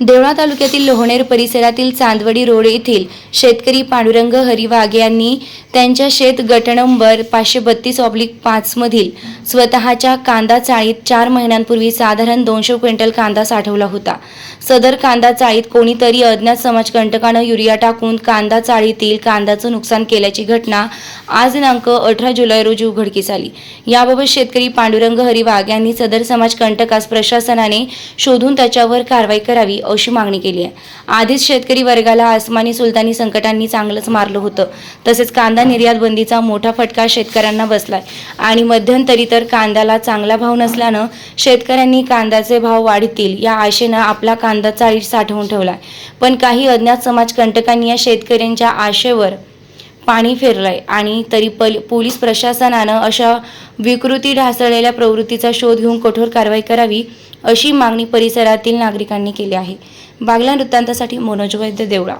देवळा तालुक्यातील लोहणेर परिसरातील चांदवडी रोड येथील शेतकरी पांडुरंग हरिवाघ यांनी त्यांच्या शेत गट नंबर पाचशे बत्तीस ऑब्लिक पाचमधील स्वतःच्या कांदा चाळीत चार महिन्यांपूर्वी साधारण दोनशे क्विंटल कांदा साठवला होता. सदर कांदा चाळीत कोणीतरी अज्ञात समाजकंटकानं युरिया टाकून कांदा चाळीतील कांद्याचं नुकसान केल्याची घटना आज दिनांक अठरा जुलै रोजी उघडकीस आली. याबाबत शेतकरी पांडुरंग हरिवाग यांनी सदर समाजकंटकास प्रशासनाने शोधून त्याच्यावर कारवाई करावी अशी मागणी केली आहे. आधीच शेतकरी वर्गाला आसमानी सुलतानी संकटांनी चांगलंच मारलं होतं. तसेच कांदा निर्यात बंदीचा मोठा फटका शेतकऱ्यांना बसलाय. आणि मध्यंतरी तर कांद्याला चांगला भाव नसल्यानं शेतकऱ्यांनी कांद्याचे भाव वाढतील या आशेनं आपला कांदा चाळीत साठवून ठेवलाय. पण काही अज्ञात समाजकंटकांनी या शेतकऱ्यांच्या आशेवर पाणी फिरलंय. आणि तरी पल पोलीस प्रशासनानं अशा विकृती ढासळलेल्या प्रवृत्तीचा शोध घेऊन कठोर कारवाई करावी अशी मागणी परिसरातील नागरिकांनी केली आहे. बागला वृत्तांतासाठी मनोज वैद्य देवळा.